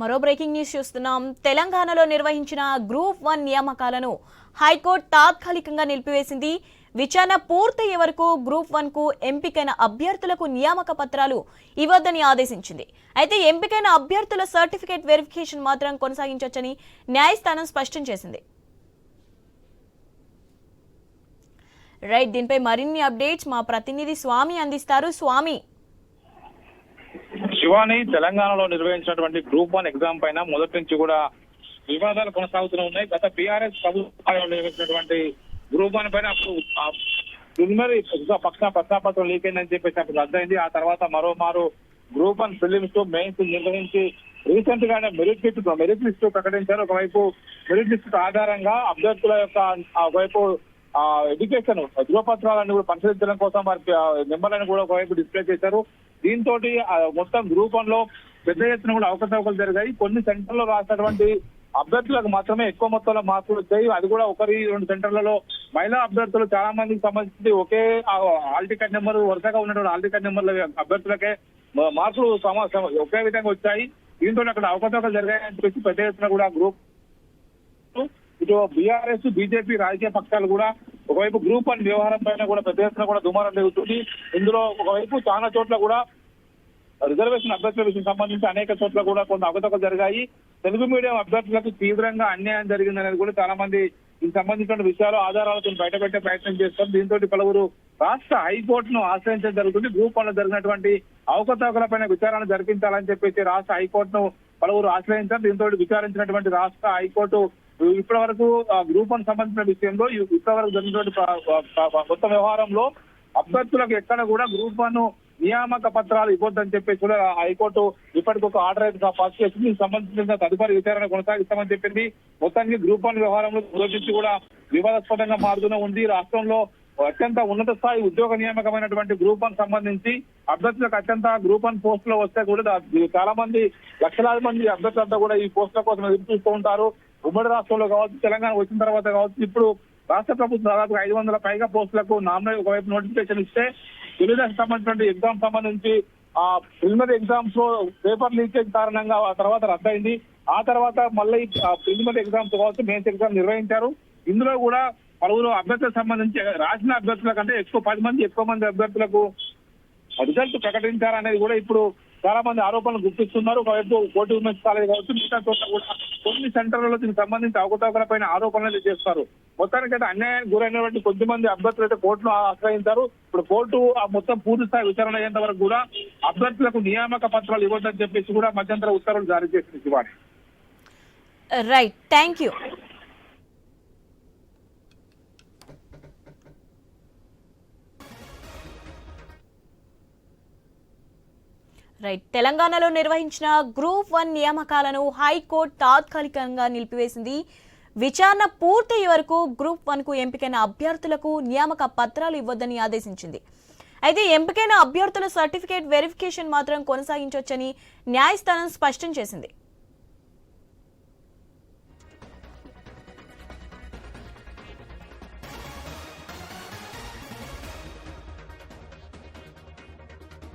మరో breaking news చూస్తున్నాం. తెలంగాణలో నిర్వహించిన గ్రూప్ వన్ నియామకాలను హైకోర్టు తాత్కాలికంగా నిలిపివేసింది. విచారణ పూర్తయ్యే వరకు గ్రూప్ వన్కు ఎంపికైన అభ్యర్థులకు నియామక పత్రాలు ఇవ్వద్దని ఆదేశించింది. అయితే ఎంపికైన అభ్యర్థుల సర్టిఫికేట్ వెరిఫికేషన్ మాత్రం కొనసాగించవచ్చని న్యాయస్థానం స్పష్టం చేసింది. రైట్ దీనిపై మరిన్ని అప్డేట్స్ మా ప్రతినిధి స్వామి అందిస్తారు. స్వామి శివాని తెలంగాణలో నిర్వహించినటువంటి గ్రూప్ వన్ ఎగ్జామ్ పైన మొదటి నుంచి కూడా వివాదాలు కొనసాగుతూనే ఉన్నాయి. గత బీఆర్ఎస్ ప్రభుత్వంలో నిర్వహించినటువంటి గ్రూప్ వన్ పైన అప్పుడు ప్రిలిమినరీ పక్ష పక్షాపత్రం లీక్ అయిందని చెప్పేసి అప్పుడు రద్దయింది ఆ తర్వాత మరో మారు గ్రూప్ వన్ ఫిలిమ్స్ మెయిన్స్ నిర్వహించి రీసెంట్ గానే మెరిట్ లిస్ట్ మెరిట్ లిస్ట్ ప్రకటించారు. ఒకవైపు మెరిట్ లిస్ట్ ఆధారంగా అభ్యర్థుల యొక్క ఒకవైపు ఎడ్యుకేషన్ ధృవపత్రాలను కూడా పరిశీలించడం కోసం వారి నెంబర్లను కూడా ఒకవైపు డిస్ప్లే చేశారు. దీంతో మొత్తం గ్రూప్ వన్లో పెద్ద ఎత్తున కూడా అవకతవకలు జరిగాయి. కొన్ని సెంటర్లో రాసినటువంటి అభ్యర్థులకు మాత్రమే ఎక్కువ మొత్తంలో మార్పులు వచ్చాయి. అది కూడా ఒకరి రెండు సెంటర్లలో మహిళా అభ్యర్థులు చాలా మందికి సంబంధించి ఒకే ఆల్ టికెట్ నెంబర్ వరుసగా ఉన్నటువంటి ఆల్ టికెట్ నెంబర్ల అభ్యర్థులకే మార్పులు మార్కులు ఒకే విధంగా వచ్చాయి. దీంతో అక్కడ అవకతవకలు జరిగాయని చెప్పేసి పెద్ద ఎత్తున కూడా గ్రూప్ ఇటు బీఆర్ఎస్ బీజేపీ రాజకీయ పక్షాలు కూడా ఒకవైపు గ్రూప్ వన్ వ్యవహారం పైన కూడా పెద్ద ఎత్తున కూడా దుమారం జరుగుతుంది. ఇందులో ఒకవైపు చాలా చోట్ల కూడా రిజర్వేషన్ అభ్యర్థుల విషయం సంబంధించి అనేక చోట్ల కూడా కొంత అవకతవకలు జరిగాయి. తెలుగు మీడియం అభ్యర్థులకు తీవ్రంగా అన్యాయం జరిగిందనేది కూడా చాలా మంది దీనికి సంబంధించిన విషయాలు ఆధారాలతో బయటపెట్టే ప్రయత్నం చేస్తారు. దీంతో పలువురు రాష్ట్ర హైకోర్టును ఆశ్రయించడం జరుగుతుంది. గ్రూప్ వన్లో జరిగినటువంటి అవకతవకలపైన విచారణ జరిపించాలని చెప్పేసి రాష్ట్ర హైకోర్టును పలువురు ఆశ్రయించారు. దీంతో విచారించినటువంటి రాష్ట్ర హైకోర్టు ఇప్పటి వరకు గ్రూప్ వన్ సంబంధించిన విషయంలో ఇప్పటి వరకు జరిగినటువంటి కొత్త మొత్తం వ్యవహారంలో అభ్యర్థులకు ఎక్కడ కూడా గ్రూప్ వన్ నియామక పత్రాలు ఇవ్వద్దని చెప్పేసి కూడా హైకోర్టు ఇప్పటికి ఒక ఆర్డర్ అయితే పాస్ చేసింది. దీనికి సంబంధించిన తదుపరి విచారణ కొనసాగిస్తామని చెప్పింది. మొత్తానికి గ్రూప్ వన్ వ్యవహారంలో మొదటి కూడా వివాదాస్పదంగా మారుతూనే ఉంది. రాష్ట్రంలో అత్యంత ఉన్నత స్థాయి ఉద్యోగ నియామకమైనటువంటి గ్రూప్ వన్ సంబంధించి అభ్యర్థులకు అత్యంత గ్రూప్ వన్ పోస్ట్లో వస్తే కూడా చాలా మంది లక్షలాది మంది అభ్యర్థులంతా కూడా ఈ పోస్టుల కోసం ఎదురు చూస్తూ ఉంటారు. ఉమ్మడి రాష్ట్రంలో కావచ్చు తెలంగాణ వచ్చిన తర్వాత కావచ్చు ఇప్పుడు రాష్ట్ర ప్రభుత్వం దాదాపు ఐదు వందల పైగా పోస్టులకు నామినేట్ ఒకవైపు నోటిఫికేషన్ ఇస్తే తెలుగుదేశం సంబంధించిన ఎగ్జామ్ సంబంధించి ఆ ప్రిలిమినరీ ఎగ్జామ్స్లో పేపర్ లీకేజ్ కారణంగా ఆ తర్వాత రద్దయింది. ఆ తర్వాత మళ్ళీ ప్రిలిమినరీ ఎగ్జామ్స్ కావచ్చు మెయిన్స్ ఎగ్జామ్ నిర్వహించారు. ఇందులో కూడా పలువురు అభ్యర్థులకు సంబంధించి రాసిన అభ్యర్థుల కంటే ఎక్కువ పది మంది ఎక్కువ మంది అభ్యర్థులకు రిజల్ట్ ప్రకటించారనేది కూడా ఇప్పుడు చాలా మంది ఆరోపణలు గుర్తిస్తున్నారు ఒకవైపు కోర్టు ఉమెన్స్ కాలేజ్ కావచ్చు మిగతా చోట్ల కూడా కొన్ని సెంటర్లలో దీనికి సంబంధించి అవకతవకలపైన ఆరోపణలు చేస్తారు. మొత్తానికైతే అన్యాయానికి గురైనటువంటి కొద్దిమంది అభ్యర్థులు అయితే కోర్టును ఆశ్రయించారు. ఇప్పుడు కోర్టు ఆ మొత్తం పూర్తి స్థాయి విచారణ అయ్యేంత వరకు కూడా అభ్యర్థులకు నియామక పత్రాలు ఇవ్వద్దని చెప్పేసి కూడా మధ్యంతర ఉత్తర్వులు జారీ చేసింది Shivani. Right thank you right తెలంగాణలో నిర్వహించిన గ్రూప్ వన్ నియామకాలను హైకోర్టు తాత్కాలికంగా నిలిపివేసింది. విచారణ పూర్తయ్యే వరకు గ్రూప్ వన్కు ఎంపికైన అభ్యర్థులకు నియామక పత్రాలు ఇవ్వద్దని ఆదేశించింది. అయితే ఎంపికైన అభ్యర్థుల సర్టిఫికేట్ వెరిఫికేషన్ మాత్రం కొనసాగించవచ్చని న్యాయస్థానం స్పష్టం చేసింది.